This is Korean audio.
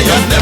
сизенький. Не палуй,